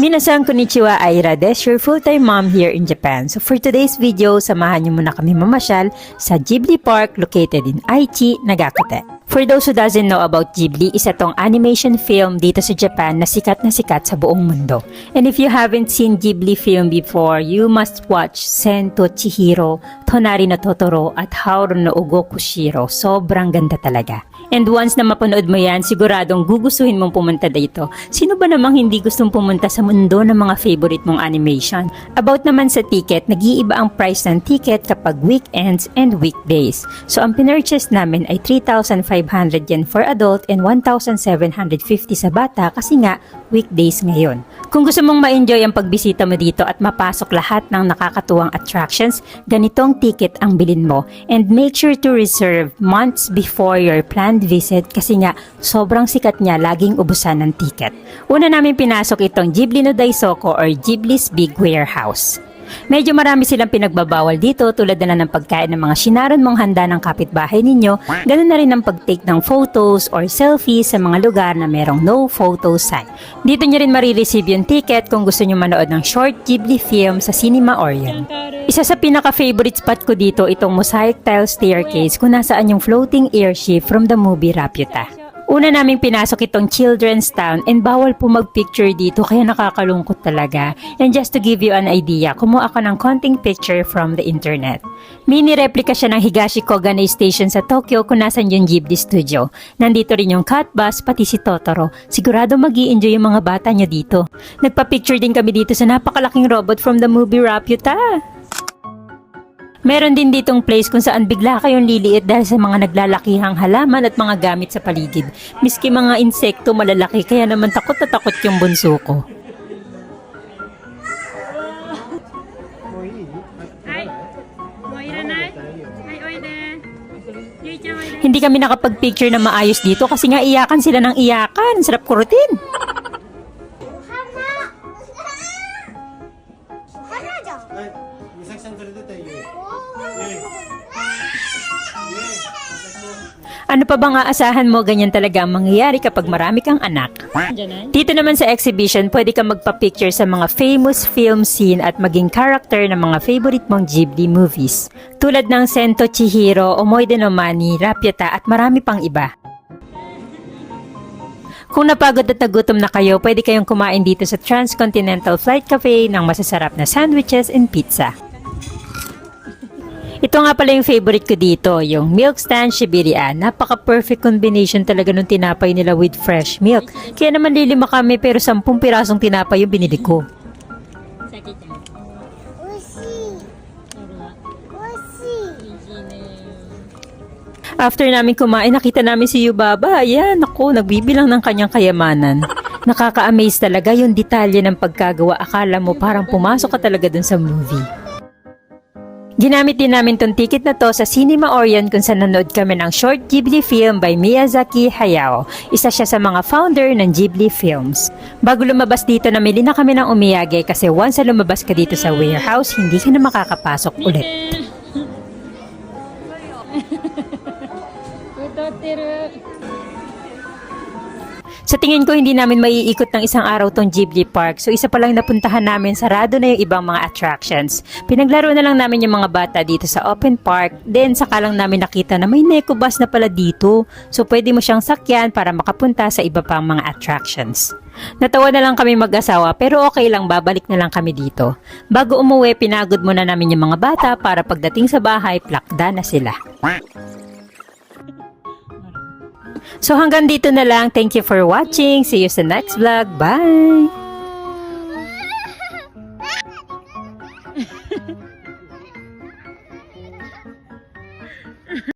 Minasan konnichiwa, Aira Des, your full-time mom here in Japan. So for today's video, samahan niyo muna kami mamasyal sa Ghibli Park located in Aichi, Nagakute. For those who doesn't know about Ghibli, isa tong animation film dito sa Japan na sikat na sikat sa buong mundo. And if you haven't seen Ghibli film before, you must watch Sen to Chihiro, Tonari no Totoro at Hauru no Ugoku Shiro. Sobrang ganda talaga. And once na mapanood mo yan, siguradong gugustuhin mong pumunta dito. Sino ba namang hindi gustong pumunta sa mundo ng mga favorite mong animation? About naman sa ticket, nag-iiba ang price ng ticket kapag weekends and weekdays. So ang pinurchase namin ay 3,500 yen for adult and 1,750 sa bata kasi nga weekdays ngayon. Kung gusto mong ma-enjoy ang pagbisita mo dito at mapasok lahat ng nakakatuwang attractions, ganitong ticket ang bilin mo. And make sure to reserve months before your planned visit kasi nga sobrang sikat niya laging ubusan ng ticket. Una namin pinasok itong Ghibli no Daisoko or Ghibli's Big Warehouse. Medyo marami silang pinagbabawal dito tulad na ng pagkain ng mga sinaron mong handa ng kapitbahay ninyo, ganun na rin ang pag-take ng photos or selfies sa mga lugar na merong no photo sign. Dito nyo rin marireceive yung ticket kung gusto nyo manood ng short Ghibli film sa Cinema Orion. Isa sa pinaka-favorite spot ko dito itong mosaic tile staircase kung nasaan yung floating airship from the movie Raputa. Una naming pinasok itong children's town and bawal po mag-picture dito kaya nakakalungkot talaga. And just to give you an idea, kumuha ako ng konting picture from the internet. Mini replica siya ng Higashi Kogane Station sa Tokyo kung nasan yung Ghibli Studio. Nandito rin yung cat bus, pati si Totoro. Sigurado mag enjoy yung mga bata niya dito. Nagpa-picture din kami dito sa napakalaking robot from the movie Raputa. Meron din ditong place kung saan bigla kayong liliit dahil sa mga naglalakihang halaman at mga gamit sa paligid. Miski mga insekto malalaki kaya naman takot na takot yung bunso ko. Hindi kami nakapag-picture na maayos dito kasi nga iyakan sila ng iyakan. Sarap kurutin. Ano pa bang aasahan mo ganyan talaga mangyayari kapag marami kang anak? Dito naman sa exhibition, pwede kang magpa-picture sa mga famous film scene at maging character ng mga favorite mong Ghibli movies. Tulad ng Sento Chihiro, Omoide no Mani, Rapyata at marami pang iba. Kung napagod at nagutom na kayo, pwede kayong kumain dito sa Transcontinental Flight Cafe ng masasarap na sandwiches and pizza. Ito nga pala yung favorite ko dito, yung milk stand Siberian. Napaka-perfect combination talaga nung tinapay nila with fresh milk. Kaya naman lilima kami pero sampung pirasong tinapay yung binili ko. After namin kumain, nakita namin si Yubaba. Ayan, ako, nagbibilang ng kanyang kayamanan. Nakaka-amaze talaga yung detalye ng pagkagawa. Akala mo parang pumasok ka talaga dun sa movie. Ginamit din namin tong ticket na to sa Cinema Orion kung saan nanood kami ng short Ghibli film by Miyazaki Hayao. Isa siya sa mga founder ng Ghibli Films. Bago lumabas dito, namili na kami ng umiyage kasi once na lumabas ka dito sa warehouse, hindi ka na makakapasok ulit. Utotiru. Sa tingin ko, hindi namin maiikot ng isang araw tong Ghibli Park. So, isa pa lang napuntahan namin, sarado na yung ibang mga attractions. Pinaglaro na lang namin yung mga bata dito sa open park. Then, saka lang namin nakita na may Neko bus na pala dito. So, pwede mo siyang sakyan para makapunta sa iba pang mga attractions. Natawa na lang kami mag-asawa pero okay lang babalik na lang kami dito. Bago umuwi, pinagod muna namin yung mga bata para pagdating sa bahay, plakda na sila. So hanggang dito na lang. Thank you for watching. See you sa next vlog. Bye!